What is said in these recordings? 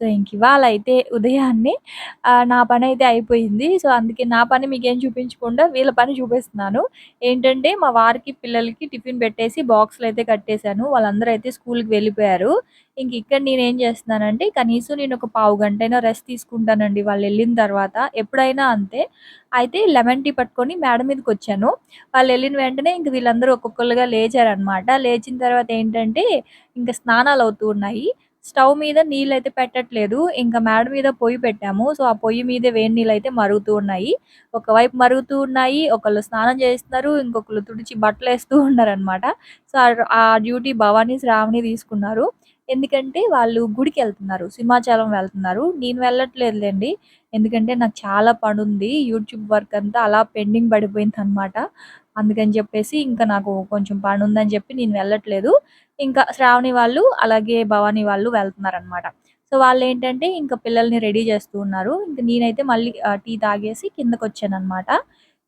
So ఇంక ఇవాళ అయితే ఉదయాన్నే నా పని అయితే అయిపోయింది. సో అందుకే నా పని మీకేం చూపించకుండా వీళ్ళ పని చూపిస్తున్నాను. ఏంటంటే మా వారికి పిల్లలకి టిఫిన్ పెట్టేసి బాక్స్లు అయితే కట్టేశాను. వాళ్ళందరూ అయితే స్కూల్కి వెళ్ళిపోయారు. ఇంక ఇక్కడ నేను ఏం చేస్తున్నానంటే కనీసం నేను ఒక పావు గంట అయినా రెస్ట్ తీసుకుంటానండి వాళ్ళు వెళ్ళిన తర్వాత. ఎప్పుడైనా అంతే. అయితే లెమన్ టీ పట్టుకొని మేడ మీదకి వచ్చాను వాళ్ళు వెళ్ళిన వెంటనే ఇంక వీళ్ళందరూ ఒక్కొక్కరుగా లేచారనమాట లేచిన తర్వాత ఏంటంటే ఇంకా స్నానాలు అవుతూ ఉన్నాయి. స్టవ్ మీద నీళ్ళు అయితే పెట్టట్లేదు. ఇంకా మేడ మీద పొయ్యి పెట్టాము. సో ఆ పొయ్యి మీద వేడి నీళ్ళు అయితే మరుగుతూ ఉన్నాయి. ఒకవైపు మరుగుతూ ఉన్నాయి. ఒకళ్ళు స్నానం చేస్తున్నారు. ఇంకొకళ్ళు తుడిచి బట్టలు వేస్తూ ఉన్నారనమాట సో ఆ- ఆ డ్యూటీ భవానీ శ్రావణి తీసుకున్నారు. ఎందుకంటే వాళ్ళు గుడికి వెళ్తున్నారు. సింహాచలం వెళ్తున్నారు. నేను వెళ్ళట్లేదులేండి. ఎందుకంటే నాకు చాలా పని ఉంది యూట్యూబ్ వర్క్ అంతా అలా పెండింగ్ పడిపోయింది అనమాట అందుకని చెప్పేసి ఇంకా నాకు కొంచెం పని ఉందని చెప్పి నేను వెళ్ళట్లేదు. ఇంకా శ్రావణి వాళ్ళు అలాగే భవానీ వాళ్ళు వెళ్తున్నారు అనమాట సో వాళ్ళు ఏంటంటే ఇంకా పిల్లల్ని రెడీ చేస్తూ ఉన్నారు. ఇంకా నేనైతే మళ్ళీ టీ తాగేసి కిందకు వచ్చాను అనమాట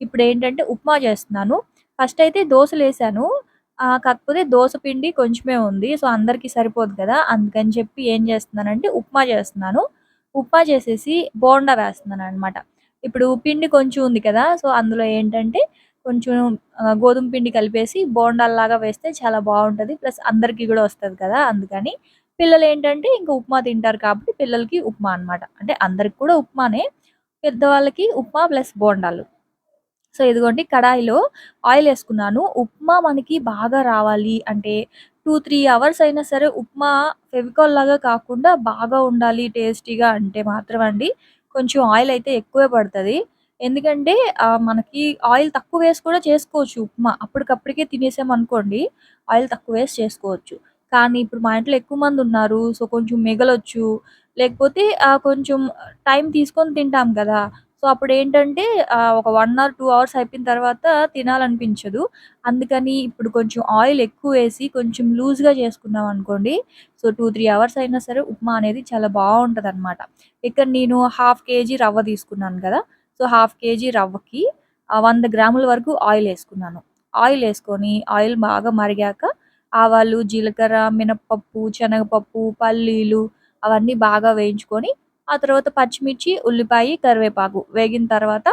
ఇప్పుడు ఏంటంటే ఉప్మా చేస్తున్నాను. ఫస్ట్ అయితే దోశలు వేసాను కాకపోతే దోశ పిండి కొంచెమే ఉంది. సో అందరికీ సరిపోదు కదా. అందుకని చెప్పి ఏం చేస్తున్నానంటే ఉప్మా చేస్తున్నాను. ఉప్మా చేసేసి బోండా వేస్తున్నాను అనమాట ఇప్పుడు పిండి కొంచెం ఉంది కదా. సో అందులో ఏంటంటే కొంచెం గోధుమ పిండి కలిపేసి బోండాల్లాగా వేస్తే చాలా బాగుంటుంది. ప్లస్ అందరికీ కూడా వస్తుంది కదా అందుకని. పిల్లలు ఏంటంటే ఇంకా ఉప్మా తింటారు కాబట్టి పిల్లలకి ఉప్మా అన్నమాట. అంటే అందరికి కూడా ఉప్మానే పెద్దవాళ్ళకి ఉప్మా ప్లస్ బోండాలు. సో ఇదిగోండి కడాయిలో ఆయిల్ వేసుకున్నాను. ఉప్మా మనకి బాగా రావాలి అంటే టూ త్రీ అవర్స్ అయినా సరే ఉప్మా ఫెవికాల్ లాగా కాకుండా బాగా ఉండాలి టేస్టీగా అంటే మాత్రం అండి కొంచెం ఆయిల్ అయితే ఎక్కువే పడుతుంది. ఎందుకంటే మనకి ఆయిల్ తక్కువ వేసి కూడా చేసుకోవచ్చు ఉప్మా. అప్పటికప్పటికే తినేసామనుకోండి, ఆయిల్ తక్కువ వేసి చేసుకోవచ్చు. కానీ ఇప్పుడు మా ఇంట్లో ఎక్కువ మంది ఉన్నారు సో కొంచెం మిగలొచ్చు. లేకపోతే కొంచెం టైం తీసుకొని తింటాం కదా. సో అప్పుడు ఏంటంటే ఒక వన్ అవర్ టూ అవర్స్ అయిపోయిన తర్వాత తినాలనిపించదు. అందుకని ఇప్పుడు కొంచెం ఆయిల్ ఎక్కువ వేసి కొంచెం లూజ్గా చేసుకున్నాం అనుకోండి సో టూ త్రీ అవర్స్ అయినా సరే ఉప్మా అనేది చాలా బాగుంటుంది అనమాట ఇక్కడ నేను హాఫ్ కేజీ రవ్వ తీసుకున్నాను కదా సో హాఫ్ కేజీ రవ్వకి వంద గ్రాముల వరకు ఆయిల్ వేసుకున్నాను. ఆయిల్ వేసుకొని ఆయిల్ బాగా మరిగాక ఆవాలు జీలకర్ర మినపప్పు శనగపప్పు పల్లీలు అవన్నీ బాగా వేయించుకొని ఆ తర్వాత పచ్చిమిర్చి ఉల్లిపాయ కరివేపాకు వేగిన తర్వాత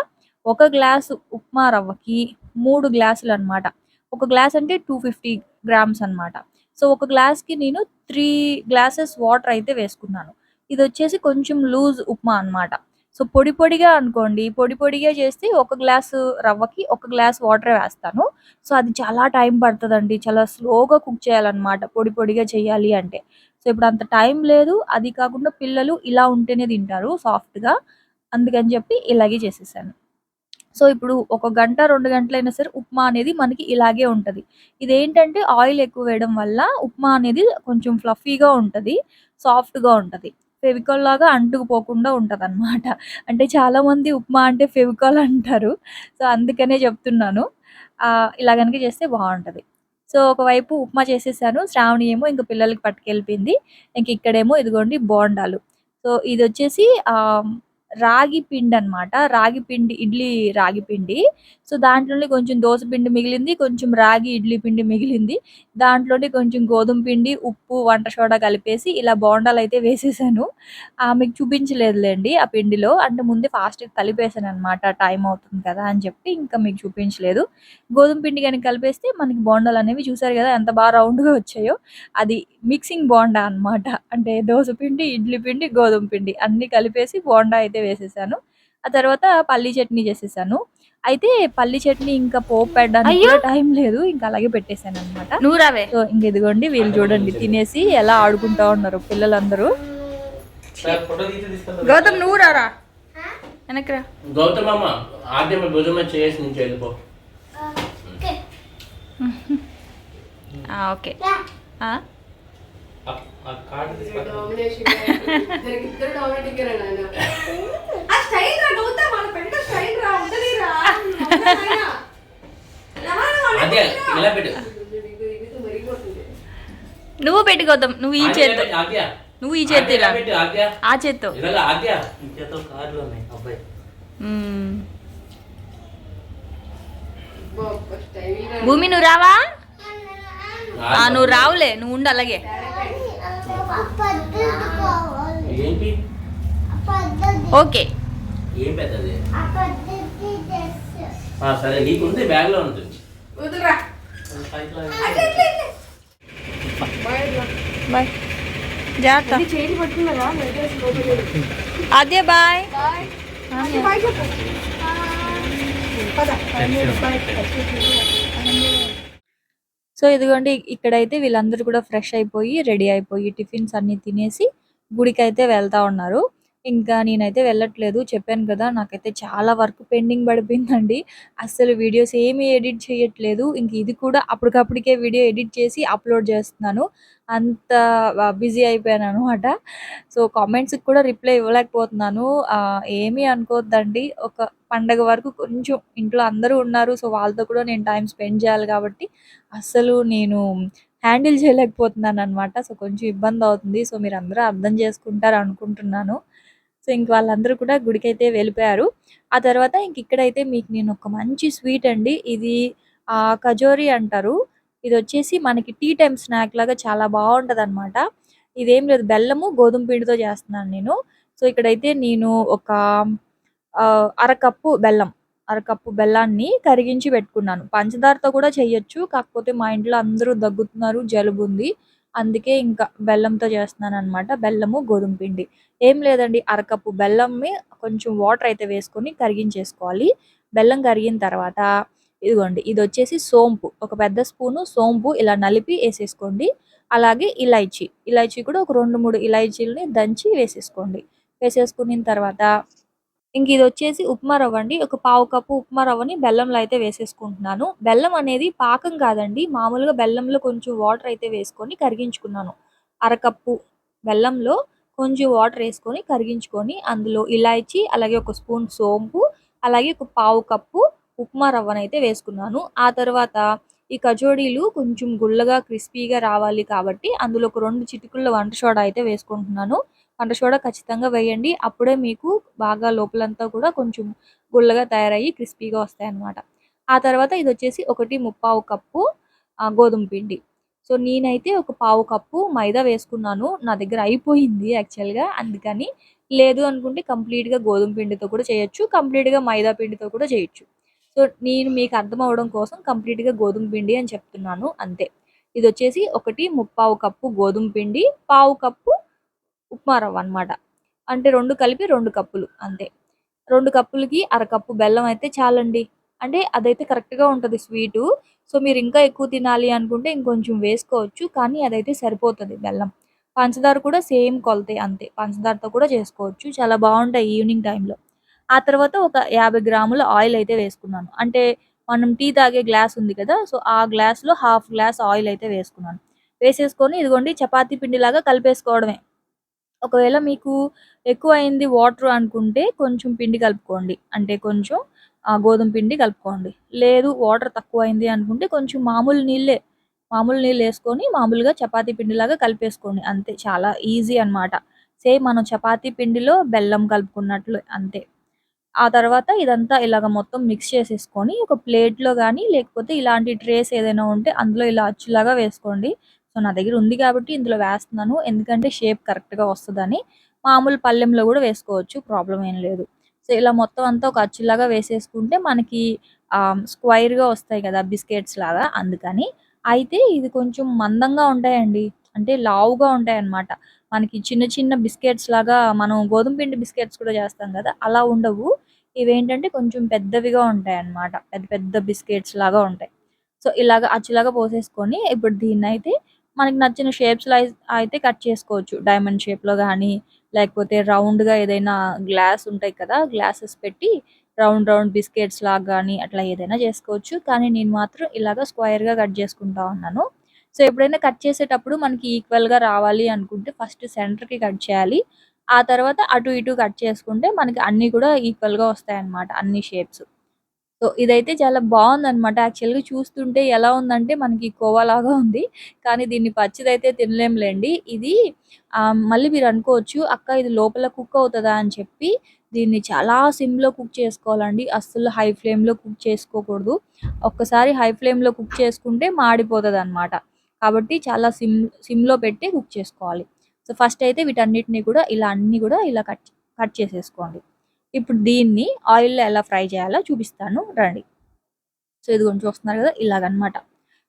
ఒక గ్లాసు ఉప్మా రవ్వకి మూడు గ్లాసులు అన్నమాట. ఒక గ్లాస్ అంటే టూ ఫిఫ్టీ గ్రామ్స్ అన్నమాట. సో ఒక గ్లాస్కి నేను త్రీ గ్లాసెస్ వాటర్ అయితే వేసుకున్నాను. ఇది వచ్చేసి కొంచెం లూజ్ ఉప్మా అన్నమాట. సో పొడి పొడిగా అనుకోండి పొడి పొడిగా చేస్తే ఒక గ్లాసు రవ్వకి ఒక గ్లాస్ వాటర్ వేస్తాను. సో అది చాలా టైం పడుతుందండి. చాలా స్లోగా కుక్ చేయాలన్నమాట పొడి పొడిగా చేయాలి అంటే. సో ఇప్పుడు అంత టైం లేదు. అది కాకుండా పిల్లలు ఇలా ఉంటేనే తింటారు సాఫ్ట్గా. అందుకని చెప్పి ఇలాగే చేసేసాను. సో ఇప్పుడు ఒక గంట రెండు గంటలైనా సరే ఉప్మా అనేది మనకి ఇలాగే ఉంటుంది. ఇదేంటంటే ఆయిల్ ఎక్కువ వేయడం వల్ల ఉప్మా అనేది కొంచెం ఫ్లఫీగా ఉంటుంది సాఫ్ట్గా ఉంటుంది. ఫెవికాల్ లాగా అంటుకుపోకుండా ఉంటుంది అనమాట అంటే చాలామంది ఉప్మా అంటే ఫెవికాల్ అంటారు. సో అందుకనే చెప్తున్నాను. ఆ, ఇలా కనుక చేస్తే బాగుంటుంది. సో ఒకవైపు ఉప్మా చేసేసాను శ్రావణి ఏమో ఇంకా పిల్లలకి పట్టుకెళ్ళిపోయింది. ఇంక ఇక్కడేమో ఇదిగోండి బోండాలు. సో ఇది వచ్చేసి రాగి పిండి అన్నమాట రాగి పిండి ఇడ్లీ రాగి పిండి. సో దాంట్లోనే కొంచెం దోస పిండి మిగిలింది కొంచెం రాగి ఇడ్లీ పిండి మిగిలింది. దాంట్లోనే కొంచెం గోధుమ పిండి ఉప్పు వంట సోడా కలిపేసి ఇలా బోండాలు అయితే వేసేసాను. ఆ, మీకు చూపించలేదులేండి ఆ పిండిలో. అంటే ముందే ఫాస్ట్గా కలిపేసాను అనమాట టైం అవుతుంది కదా అని చెప్పి ఇంకా మీకు చూపించలేదు. గోధుమ పిండి కనుక కలిపేస్తే మనకి బోండాలు అనేవి చూసారు కదా ఎంత బాగా రౌండ్గా వచ్చాయో. అది మిక్సింగ్ బోండా అనమాట అంటే దోశ పిండి ఇడ్లీ పిండి గోధుమ పిండి అన్ని కలిపేసి బోండా అయితే వేసేసాను. ఆ తర్వాత పల్లీ చట్నీ చేసేసాను. అయితే పల్లి చట్నీ ఇంకా పోపు పెట్టడానికి టైం లేదు. ఇంకా అలాగే పెట్టేశాను అనమాట నువ్వు రావే. సో ఇంక ఇదిగోండి వీళ్ళు చూడండి తినేసి ఎలా ఆడుకుంటా ఉన్నారు పిల్లలందరూ. గౌతమ్ నువ్వు రారా? వెనక్రా గౌతమ్ అమ్మ ఆద్యం చేసి నుంచి వెళ్ళిపో. ఓకే. ఆ- నువ్వు పెట్టు గౌతమ్ నువ్వు ఈ చేత్తో. నువ్వు ఈ ఇలా. ఆద్య ఆ చేత్తో. భూమి నువ్వు రావా? ఆ, నువ్వు రావులే నువ్వు ఉండు అలాగే. ఏంటి? ఓకే. ఏం పెద్దది? ఆ, సరే నీకు ఉంది. బ్యాగ్లో ఉంది బాయ్. జాగ్రత్త. అదే బాయ్. సో ఇదిగోండి ఇక్కడైతే వీళ్ళందరూ కూడా ఫ్రెష్ అయిపోయి రెడీ అయిపోయి టిఫిన్స్ అన్ని తినేసి గుడికి అయితే వెళ్తా ఉన్నారు. ఇంకా నేనైతే వెళ్ళట్లేదు. చెప్పాను కదా నాకైతే చాలా వర్క్ పెండింగ్ పడిపోయిందండి. అస్సలు వీడియోస్ ఏమీ ఎడిట్ చేయట్లేదు. ఇంక ఇది కూడా అప్పటికప్పటికే వీడియో ఎడిట్ చేసి అప్లోడ్ చేస్తున్నాను. అంత బిజీ అయిపోయాను అనమాట సో కామెంట్స్కి కూడా రిప్లై ఇవ్వలేకపోతున్నాను. ఏమీ అనుకోవద్దండి ఒక పండగ వరకు కొంచెం ఇంట్లో అందరూ ఉన్నారు. సో వాళ్ళతో కూడా నేను టైం స్పెండ్ చేయాలి కాబట్టి అస్సలు నేను హ్యాండిల్ చేయలేకపోతున్నాను అనమాట సో కొంచెం ఇబ్బంది అవుతుంది. సో మీరు అందరూ అర్థం చేసుకుంటారు అనుకుంటున్నాను సో ఇంక వాళ్ళందరూ కూడా గుడికైతే వెళ్ళిపోయారు. ఆ తర్వాత ఇంక ఇక్కడైతే మీకు నేను ఒక మంచి స్వీట్ అండి. ఇది ఆ కజోరీ అంటారు. ఇది వచ్చేసి మనకి టీ టైమ్ స్నాక్ లాగా చాలా బాగుంటది అనమాట ఇదేం లేదు బెల్లము గోధుమ పిండితో చేస్తున్నాను నేను. సో ఇక్కడైతే నేను ఒక అరకప్పు బెల్లం అరకప్పు బెల్లాన్ని కరిగించి పెట్టుకున్నాను. పంచదారతో కూడా చేయొచ్చు కాకపోతే మా ఇంట్లో అందరూ దగ్గుతున్నారు జలుబు ఉంది. అందుకే ఇంకా బెల్లంతో చేస్తున్నాను అనమాట బెల్లము గోధుమ పిండి. ఏం లేదండి అరకప్పు బెల్లంని కొంచెం వాటర్ అయితే వేసుకొని కరిగించేసుకోవాలి. బెల్లం కరిగిన తర్వాత ఇదిగోండి ఇది వచ్చేసి సోంపు. ఒక పెద్ద స్పూను సోంపు ఇలా నలిపి వేసేసుకోండి. అలాగే ఇలైచి. ఇలైచి కూడా ఒక రెండు మూడు ఇలైచీలని దంచి వేసేసుకోండి. వేసేసుకున్న తర్వాత ఇంక ఇది వచ్చేసి ఉప్మా రవ్వ అండి. ఒక పావు కప్పు ఉప్మా రవ్వని బెల్లంలో అయితే వేసేసుకుంటున్నాను. బెల్లం అనేది పాకం కాదండి. మామూలుగా బెల్లంలో కొంచెం వాటర్ అయితే వేసుకొని కరిగించుకున్నాను. అరకప్పు బెల్లంలో కొంచెం వాటర్ వేసుకొని కరిగించుకొని అందులో ఇలాచి అలాగే ఒక స్పూన్ సోంపు అలాగే ఒక పావు కప్పు ఉప్మా రవ్వనైతే వేసుకున్నాను. ఆ తర్వాత ఈ కచోడీలు కొంచెం గుల్లగా క్రిస్పీగా రావాలి కాబట్టి అందులో ఒక రెండు చిటికుళ్ళ వంట సోడా అయితే వేసుకుంటున్నాను. వంట సోడా ఖచ్చితంగా వేయండి. అప్పుడే మీకు బాగా లోపలంతా కూడా కొంచెం గుల్లగా తయారయ్యి క్రిస్పీగా వస్తాయి అన్నమాట ఆ తర్వాత ఇది వచ్చేసి ఒకటి ముప్పావు కప్పు గోధుమ పిండి. సో నేనైతే ఒక పావు కప్పు మైదా వేసుకున్నాను. నా దగ్గర అయిపోయింది యాక్చువల్గా. అందుకని లేదు అనుకుంటే కంప్లీట్గా గోధుమ పిండితో కూడా చేయొచ్చు. కంప్లీట్గా మైదా పిండితో కూడా చేయొచ్చు. సో నేను మీకు అర్థం అవడం కోసం కంప్లీట్గా గోధుమ పిండి అని చెప్తున్నాను. అంతే. ఇది వచ్చేసి ఒకటి ముప్పావు కప్పు గోధుమ పిండి పావు కప్పు ఉప్మా రవ్వ అనమాట అంటే రెండు కలిపి రెండు కప్పులు అంతే. రెండు కప్పులకి అరకప్పు బెల్లం అయితే చాలండి. అంటే అదైతే కరెక్ట్గా ఉంటుంది స్వీటు. సో మీరు ఇంకా ఎక్కువ తినాలి అనుకుంటే ఇంకొంచెం వేసుకోవచ్చు. కానీ అదైతే సరిపోతుంది బెల్లం. పంచదార కూడా సేమ్ కొలతే అంతే. పంచదారతో కూడా చేసుకోవచ్చు. చాలా బాగుంటాయి ఈవినింగ్ టైంలో. ఆ తర్వాత ఒక యాభై గ్రాముల ఆయిల్ అయితే వేసుకున్నాను. అంటే మనం టీ తాగే గ్లాస్ ఉంది కదా సో ఆ గ్లాస్లో హాఫ్ గ్లాస్ ఆయిల్ అయితే వేసుకున్నాను. వేసేసుకొని ఇదిగోండి చపాతీ పిండిలాగా కలిపేసుకోవడమే. ఒకవేళ మీకు ఎక్కువ అయింది వాటర్ అనుకుంటే కొంచెం పిండి కలుపుకోండి. అంటే కొంచెం ఆ, గోధుమ పిండి కలుపుకోండి. లేదు వాటర్ తక్కువ అయింది అనుకుంటే కొంచెం మామూలు నీళ్ళే మామూలు నీళ్ళు వేసుకొని మామూలుగా చపాతీ పిండిలాగా కలిపేసుకోండి. అంతే చాలా ఈజీ అన్నమాట. సేమ్ మనం చపాతీ పిండిలో బెల్లం కలుపుకున్నట్లు అంతే. ఆ తర్వాత ఇదంతా ఇలాగ మొత్తం మిక్స్ చేసేసుకొని ఒక ప్లేట్లో కానీ లేకపోతే ఇలాంటి ట్రేస్ ఏదైనా ఉంటే అందులో ఇలా అచ్చులాగా వేసుకోండి. సో నా దగ్గర ఉంది కాబట్టి ఇందులో వేస్తున్నాను. ఎందుకంటే షేప్ కరెక్ట్గా వస్తుందని మామూలు పళ్ళెంలో కూడా వేసుకోవచ్చు. ప్రాబ్లం ఏం లేదు. సో ఇలా మొత్తం అంతా ఒక అచ్చులాగా వేసేసుకుంటే మనకి స్క్వైర్గా వస్తాయి కదా బిస్కెట్స్ లాగా అందుకని. అయితే ఇది కొంచెం మందంగా ఉంటాయండి. అంటే లావుగా ఉంటాయి అన్నమాట మనకి చిన్న చిన్న బిస్కెట్స్ లాగా మనం గోధుమ పిండి బిస్కెట్స్ కూడా చేస్తాం కదా అలా ఉండవు. ఇవేంటంటే కొంచెం పెద్దవిగా ఉంటాయి అన్నమాట పెద్ద పెద్ద బిస్కెట్స్ లాగా ఉంటాయి. సో ఇలాగ అచ్చులాగా పోసేసుకొని ఇప్పుడు దీన్ని అయితే మనకి నచ్చిన షేప్స్లో అయితే కట్ చేసుకోవచ్చు. డైమండ్ షేప్లో కానీ లేకపోతే రౌండ్గా ఏదైనా గ్లాస్ ఉంటాయి కదా గ్లాసెస్ పెట్టి రౌండ్ రౌండ్ బిస్కెట్స్ లాగా కానీ అట్లా ఏదైనా చేసుకోవచ్చు. కానీ నేను మాత్రం ఇలాగ స్క్వైర్గా కట్ చేసుకుంటా ఉన్నాను. సో ఎప్పుడైనా కట్ చేసేటప్పుడు మనకి ఈక్వల్గా రావాలి అనుకుంటే ఫస్ట్ సెంటర్కి కట్ చేయాలి. ఆ తర్వాత అటు ఇటు కట్ చేసుకుంటే మనకి అన్నీ కూడా ఈక్వల్గా వస్తాయన్నమాట అన్ని షేప్స్ సో ఇదైతే చాలా బాగుందన్నమాట యాక్చువల్గా చూస్తుంటే ఎలా ఉందంటే మనకి కోవా లాగా ఉంది కానీ దీన్ని పచ్చిదైతే తినలేంలేండి ఇది మళ్ళీ మీరు అనుకోవచ్చు అక్క ఇది లోపల కుక్ అవుతుందా అని చెప్పి దీన్ని చాలా సిమ్‌లో కుక్ చేసుకోవాలండి. అస్సలు హై ఫ్లేమ్‌లో కుక్ చేసుకోకూడదు. ఒక్కసారి హై ఫ్లేమ్‌లో కుక్ చేసుకుంటే మాడిపోతదనమాట. కాబట్టి చాలా సిమ్ సిమ్‌లో పెట్టి కుక్ చేసుకోవాలి. సో, ఫస్ట్ అయితే వీటన్నిటిని కూడా ఇలా అన్నీ కూడా ఇలా కట్ కట్ చేసేసుకోండి. ఇప్పుడు దీన్ని ఆయిల్‌లో ఎలా ఫ్రై చేయాలో చూపిస్తాను రండి. సో, ఇదిగోండి చూస్తున్నారు కదా! ఇలాగనమాట.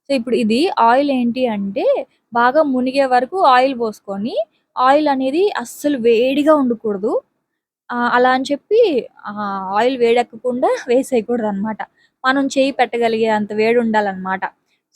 సో, ఇప్పుడు ఇది ఆయిల్ ఏంటి అంటే బాగా మునిగే వరకు ఆయిల్ పోసుకొని ఆయిల్ అనేది అస్సలు వేడిగా ఉండకూడదు. అలా అని చెప్పి ఆయిల్ వేడెక్కకుండా వేసేయకూడదనమాట. మనం చేయి పెట్టగలిగే అంత వేడి ఉండాలన్నమాట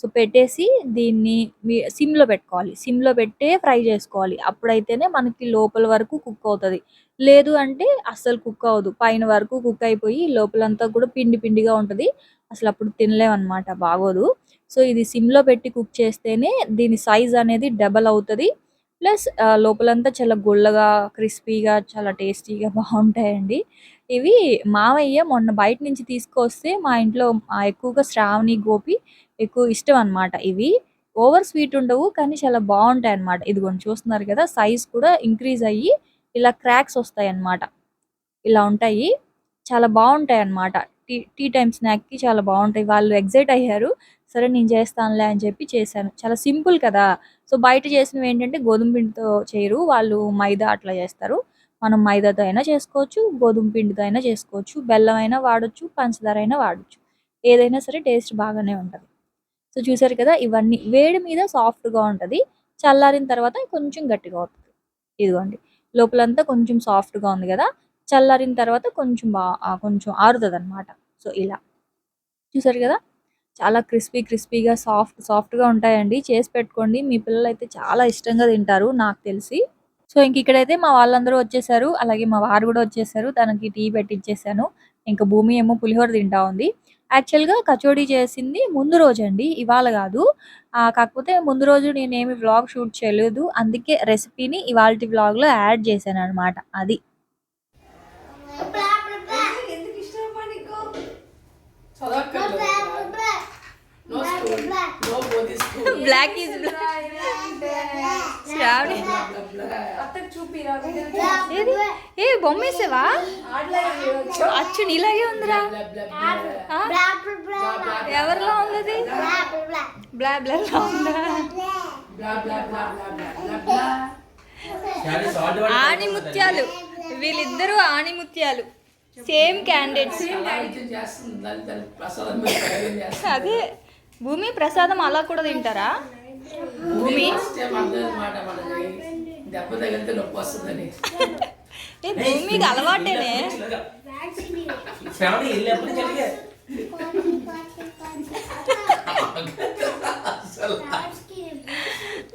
సో, పెట్టేసి దీన్ని మీ సిమ్‌లో పెట్టుకోవాలి. సిమ్‌లో పెట్టే ఫ్రై చేసుకోవాలి. అప్పుడైతేనే మనకి లోపల వరకు కుక్ అవుతుంది లేదు అంటే అస్సలు కుక్ అవ్వదు. పైన వరకు కుక్ అయిపోయి లోపలంతా కూడా పిండి పిండిగా ఉంటుంది అసలు అప్పుడు తినలేమన్నమాట బాగోదు. సో, ఇది సిమ్‌లో పెట్టి కుక్ చేస్తేనే దీని సైజ్ అనేది డబల్ అవుతుంది ప్లస్ లోపలంతా చాలా గుల్లగా, క్రిస్పీగా చాలా టేస్టీగా బాగుంటాయండి ఇవి మావయ్య మొన్న బయట నుంచి తీసుకొస్తే మా ఇంట్లో ఎక్కువగా శ్రావణి, గోపి ఎక్కువ ఇష్టం అనమాట ఇవి. ఓవర్ స్వీట్ ఉండవు. కానీ చాలా బాగుంటాయి బావుంటాయన్నమాట. ఇదిగోండి చూస్తున్నారు కదా! సైజ్ కూడా ఇంక్రీజ్ అయ్యి ఇలా క్రాక్స్ వస్తాయి అన్నమాట ఇలా ఉంటాయి. చాలా బాగుంటాయి అన్నమాట టీ టీ టైమ్ స్నాక్‌కి చాలా బాగుంటాయి వాళ్ళు ఎగ్జైట్ అయ్యారు. సరే నేను చేస్తానులే అని చెప్పి చేశాను. చాలా సింపుల్ కదా! సో, బయట చేసినవి ఏంటంటే గోధుమ పిండితో చేయరు. వాళ్ళు మైదా అట్లా చేస్తారు. మనం మైదాతో అయినా చేసుకోవచ్చు. గోధుమ పిండితో అయినా చేసుకోవచ్చు. బెల్లం అయినా వాడొచ్చు. పంచదార అయినా వాడొచ్చు. ఏదైనా సరే టేస్ట్ బాగానే ఉంటది. సో, చూసారు కదా! ఇవన్నీ వేడి మీద సాఫ్ట్‌గా ఉంటది. చల్లారిన తర్వాత కొంచెం గట్టిగా అవుతుంది ఇదిగోండి. లోపలంతా కొంచెం సాఫ్ట్‌గా ఉంది కదా! చల్లారిన తర్వాత కొంచెం బా ఆహ్, కొంచెం ఆరుతదనమాట. సో, ఇలా. చూసారు కదా! చాలా క్రిస్పీ క్రిస్పీగా సాఫ్ట్ సాఫ్ట్‌గా ఉంటాయండి. చేసి పెట్టుకోండి. మీ పిల్లలు అయితే చాలా ఇష్టంగా తింటారు నాకు తెలిసి. సో, ఇంక ఇక్కడైతే మా వాళ్ళందరూ వచ్చేసారు. అలాగే మా వారు కూడా వచ్చేసారు. తనకి టీ పెట్టిచ్చేసాను. ఇంకా భూమి ఏమో పులిహోర తింటా ఉంది. యాక్చువల్‌గా కచోడీ చేసింది ముందు రోజండి. ఇవాళ గాదు. ఆహ్, కాకపోతే ముందు రోజు నేనేమి వ్లాగ్ షూట్ చేయలేదు. అందుకే రెసిపీని ఇవాల్టి వ్లాగ్‌లో యాడ్. అది. ఎందుకు ఇష్టమమ్మా నీకు చదవక్కర్లేదు బ్లాక్ ఈజ్ బ్లాక్. ఏది? ఏ బొమ్మేసావా? అచ్చు నీలాగే ఉందిరా. ఎవరిలా ఉంది బ్లా బ్లా లా ఉందా? water ఆణిముత్యాలు వీళ్ళిద్దరూ ఆణిముత్యాలు సేమ్ క్యాండిడేట్స్ అదే. భూమి ప్రసాదం అలా కూడా తింటారా? భూమి దెబ్బ తగిలితే నొప్పి వస్తుందని. భూమికి అలవాటేనే.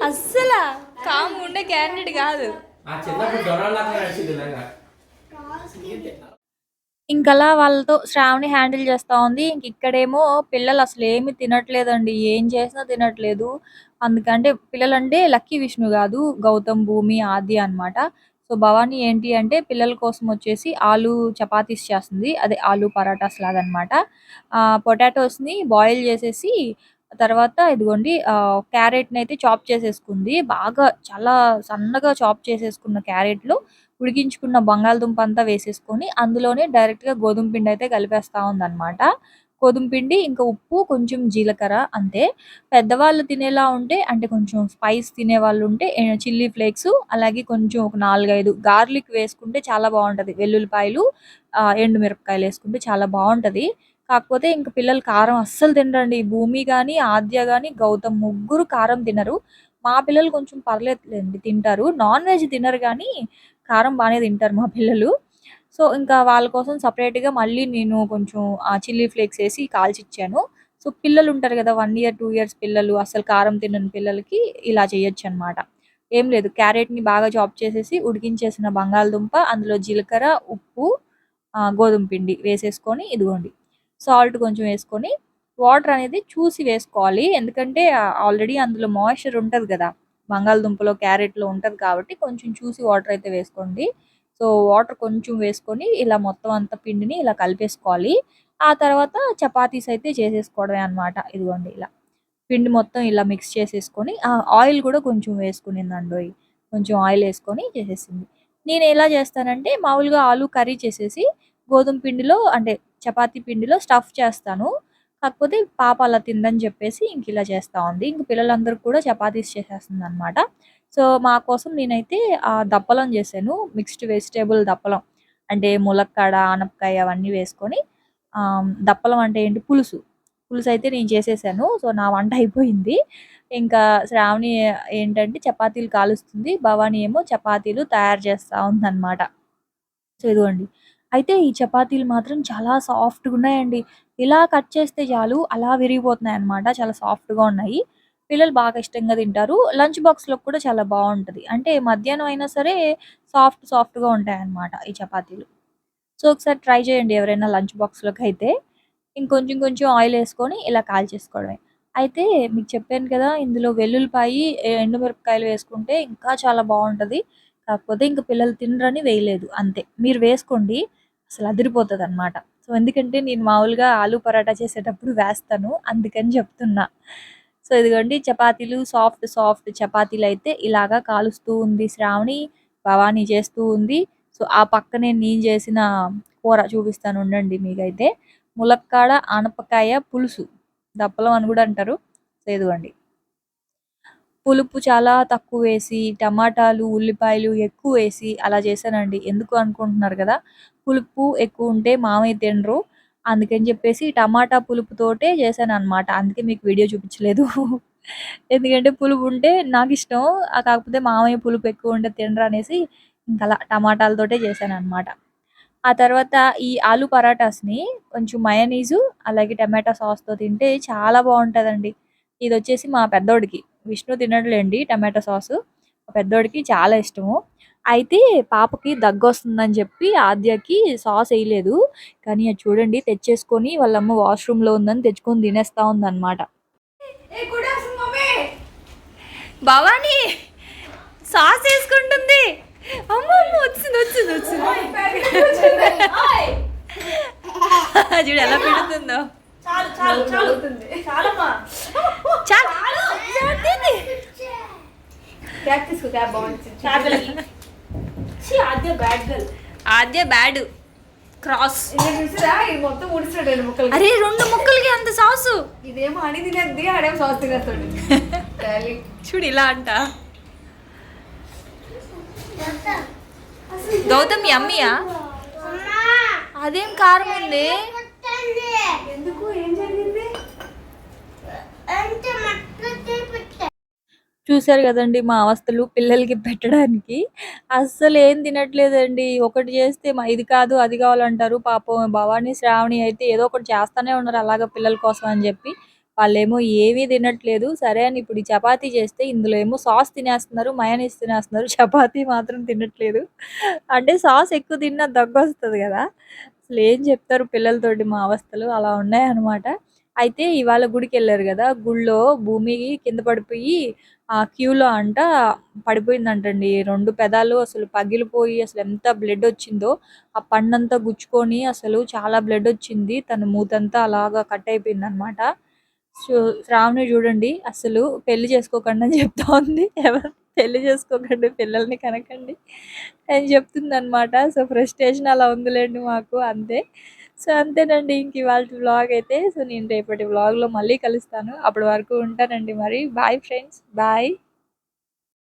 అస్సలు? కాము ఉండే క్యాండిడేట్ కాదు. ఆ చిన్నప్పుడు డొనాల్డ్ లాగా నడిచింది ఇలాగా ఇంకలా వాళ్ళతో శ్రావణి హ్యాండిల్ చేస్తా ఉంది. ఇంక ఇక్కడేమో పిల్లలు అసలేమి తినట్లేదండి. ఏం చేసినా తినట్లేదు. అందుకంటే పిల్లలంటే లక్కీ విష్ణు కాదు గౌతమ్, భూమి, ఆది అన్నమాట. సో, భవాని ఏంటి అంటే పిల్లల కోసం వచ్చేసి ఆలు చపాతీస్ చేస్తుంది. అదే ఆలు పరాటాస్ లాగనమాట. ఆహ్, పొటాటోస్‌ని బాయిల్ చేసేసి తర్వాత ఇదిగోండి క్యారెట్ని అయితే చాప్ చేసేసుకుంది. బాగా చాలా సన్నగా చాప్ చేసేసుకున్న క్యారెట్లు ఉడికించుకున్న బంగాళదుంప అంతా వేసేసుకొని అందులోనే డైరెక్ట్‌గా గోధుమ పిండి అయితే కలిపేస్తా ఉందన్నమాట గోధుమ పిండి, ఇంకా ఉప్పు, కొంచెం జీలకర్ర అంతే. పెద్దవాళ్ళు తినేలా ఉంటే అంటే కొంచెం స్పైస్ తినే వాళ్ళు ఉంటే చిల్లీ ఫ్లేక్స్ అలాగే కొంచెం ఒక 4, 5 గార్లిక్ వేసుకుంటే చాలా బాగుంటుంది వెల్లుల్లిపాయలు ఎండుమిరపకాయలు ఎండు మిరపకాయలు చాలా బాగుంటుంది కాకపోతే ఇంక పిల్లలు కారం అస్సలు తినరండి. భూమి కానీ ఆద్య కానీ గౌతమ్ ముగ్గురు కారం తినరు. మా పిల్లలు కొంచెం పర్లేదులేండి తింటారు. నాన్ వెజ్ తినరు కానీ కారం బాగానే తింటారు మా పిల్లలు. సో, ఇంకా వాళ్ళ కోసం సపరేట్గా మళ్ళీ నేను కొంచెం చిల్లీ ఫ్లేక్స్ వేసి కాల్చిచ్చాను. సో, పిల్లలు ఉంటారు కదా వన్ ఇయర్, టూ ఇయర్స్ పిల్లలు అసలు కారం తినని పిల్లలకి ఇలా చేయొచ్చు అనమాట ఏం లేదు క్యారెట్‌ని బాగా చాప్ చేసేసి ఉడికించేసిన బంగాళదుంప, అందులో జీలకర్ర, ఉప్పు, గోధుమ పిండి వేసేసుకొని ఇదిగోండి సాల్ట్ కొంచెం వేసుకొని వాటర్ అనేది చూసి వేసుకోవాలి. ఎందుకంటే ఆల్రెడీ అందులో మాయిశ్చర్ ఉంటుంది కదా బంగాళదుంపలో, క్యారెట్‌లో ఉంటుంది కాబట్టి కొంచెం చూసి వాటర్ అయితే వేసుకోండి. సో, వాటర్ కొంచెం వేసుకొని ఇలా మొత్తం అంతా పిండిని ఇలా కలిపేసుకోవాలి. ఆ తర్వాత చపాతీస్ అయితే చేసేసుకోవడమే అన్నమాట. ఇదిగోండి ఇలా. పిండి మొత్తం ఇలా మిక్స్ చేసేసుకొని ఆ! ఆయిల్ కూడా కొంచెం వేసుకునిందండి కొంచెం ఆయిల్ వేసుకొని చేసేసింది. నేను ఎలా చేస్తానంటే మామూలుగా ఆలు కర్రీ చేసేసి గోధుమ పిండిలో అంటే చపాతీ పిండిలో స్టఫ్ చేస్తాను. కాకపోతే పాప అలా తిందని చెప్పేసి ఇంక ఇలా చేస్తూ ఉంది. ఇంక పిల్లలందరూ కూడా చపాతీస్ చేసేస్తుంది అనమాట సో మా కోసం నేనైతే ఆ దప్పలం చేశాను. మిక్స్డ్ వెజిటేబుల్ దప్పలం. అంటే ములక్కాడ ఆనపకాయ అవన్నీ వేసుకొని దప్పలం అంటే ఏంటి? పులుసు. పులుసు అయితే నేను చేసేసాను. సో నా వంట అయిపోయింది. ఇంకా శ్రావణి ఏంటంటే చపాతీలు కాలుస్తుంది. భవానీ ఏమో చపాతీలు తయారు చేస్తూ ఉందన్నమాట. సో ఇదిగోండి. అయితే ఈ చపాతీలు మాత్రం చాలా సాఫ్ట్గా ఉన్నాయండి. ఇలా కట్ చేస్తే చాలు అలా విరిగిపోతున్నాయి అన్నమాట. చాలా సాఫ్ట్గా ఉన్నాయి. పిల్లలు బాగా ఇష్టంగా తింటారు. లంచ్ బాక్స్లో కూడా చాలా బాగుంటుంది. అంటే మధ్యాహ్నం అయినా సరే సాఫ్ట్ సాఫ్ట్గా ఉంటాయి అన్నమాట ఈ చపాతీలు. సో ఒకసారి ట్రై చేయండి ఎవరైనా లంచ్ బాక్స్లోకి అయితే. ఇంకొంచెం కొంచెం ఆయిల్ వేసుకొని ఇలా కాల్ చేసుకోవడమే అయితే మీకు చెప్పాను కదా ఇందులో వెల్లుల్లిపాయి ఎండుమిరపకాయలు వేసుకుంటే ఇంకా చాలా బాగుంటుంది. కాకపోతే ఇంక పిల్లలు తినరని వేయలేదు. అంతే. మీరు వేసుకోండి. అసలు అదిరిపోతుంది అనమాట సో ఎందుకంటే నేను మామూలుగా ఆలు పరాటా చేసేటప్పుడు వేస్తాను అందుకని చెప్తున్నా. సో ఇదిగోండి చపాతీలు సాఫ్ట్ సాఫ్ట్ చపాతీలు అయితే ఇలాగా కాలుస్తూ ఉంది శ్రావణి భవానీ చేస్తూ ఉంది. సో ఆ పక్కనే నేను చేసిన కూర చూపిస్తాను ఉండండి మీకైతే. ములక్కాడ ఆనపకాయ పులుసు. దప్పలం అని కూడా అంటారు. సో ఇదిగోండి. పులుపు చాలా తక్కువ వేసి టమాటాలు ఉల్లిపాయలు ఎక్కువ వేసి అలా చేశానండి. ఎందుకు అనుకుంటున్నారు కదా? పులుపు ఎక్కువ ఉంటే మామయ్య తినరు. అందుకని చెప్పేసి టమాటా పులుపుతోటే చేశాను అనమాట అందుకే మీకు వీడియో చూపించలేదు. ఎందుకంటే పులుపు ఉంటే నాకు ఇష్టం. కాకపోతే మామయ్య పులుపు ఎక్కువ ఉంటే తినరు అనేసి ఇంకా అలా టమాటాలతోటే చేశాను అనమాట ఆ తర్వాత ఈ ఆలు పరాటాస్ని కొంచెం మయనీజు అలాగే టమాటా సాస్తో తింటే చాలా బాగుంటుందండి. ఇది వచ్చేసి మా పెద్దోడికి. విష్ణు తినట్లేండి టమాటా సాసు. మా పెద్దోడికి చాలా ఇష్టము. అయితే పాపకి దగ్గు వస్తుందని చెప్పి ఆద్యకి సాస్ వేయలేదు. కానీ అది చూడండి తెచ్చేసుకొని వాళ్ళమ్మ వాష్రూమ్లో ఉందని తెచ్చుకొని తినేస్తా ఉందన్నమాట. భవానీ! సాస్ వేసుకుంటుంది. అమ్మ అమ్మ వచ్చింది వచ్చింది వచ్చింది. చూడు ఎలా పెడుతుందో. చాలు చాలు ఆద్య బ్యాడ్ క్రాస్ మొత్తం ముక్కలు అరే రెండు ముక్కలకి అంత సాసు. ఇదేమో అని తినేది ఆడేమో సాస్ తినేస్తాడు. చూడు ఇలా అంట. గౌతమ్. యమ్మియా అదేం కారం ఉంది? ఎందుకు? ఏం జరిగింది? చూశారు కదండి మా అవస్థలు పిల్లలకి పెట్టడానికి. అస్సలు ఏం తినట్లేదండి. ఒకటి చేస్తే మా ఇది కాదు అది కావాలంటారు. పాపం భవానీ శ్రావణి అయితే ఏదో ఒకటి చేస్తానే ఉన్నారు అలాగ పిల్లల కోసం అని చెప్పి. వాళ్ళేమో ఏమీ తినట్లేదు. సరే అని ఇప్పుడు ఈ చపాతీ చేస్తే ఇందులో ఏమో సాస్ తినేస్తున్నారు మయోనీస్ తినేస్తున్నారు. చపాతీ మాత్రం తినట్లేదు. అంటే సాస్ ఎక్కువ తిన్నా దగ్గు వస్తుంది కదా. అసలు ఏం చెప్తారు పిల్లలతోటి మా అవస్థలు? అలా ఉన్నాయి అనమాట అయితే ఇవాళ గుడికి వెళ్ళారు కదా గుళ్ళో భూమి కింద పడిపోయి ఆ క్యూలో అంట పడిపోయిందంటండి. రెండు పెదాలు అసలు పగిలిపోయి అసలు ఎంత బ్లడ్ వచ్చిందో ఆ పండంతా గుచ్చుకొని అసలు చాలా బ్లడ్ వచ్చింది. తన మూతంతా అలాగా కట్ అయిపోయింది అనమాట సో శ్రావణి చూడండి అసలు పెళ్ళి చేసుకోకుండా అని చెప్తా ఉంది ఎవరు పెళ్ళి చేసుకోకండి పిల్లల్ని కనకండి అని చెప్తుందనమాట సో ఫ్రస్ట్రేషన్ అలా ఉందిలేండి మాకు అంతే. సో అంతేనండి ఇంక ఇవాళ వ్లాగ్ అయితే. సో నేను రేపటి వ్లాగ్లో మళ్ళీ కలుస్తాను. అప్పటి వరకు ఉంటానండి మరి. Bye friends bye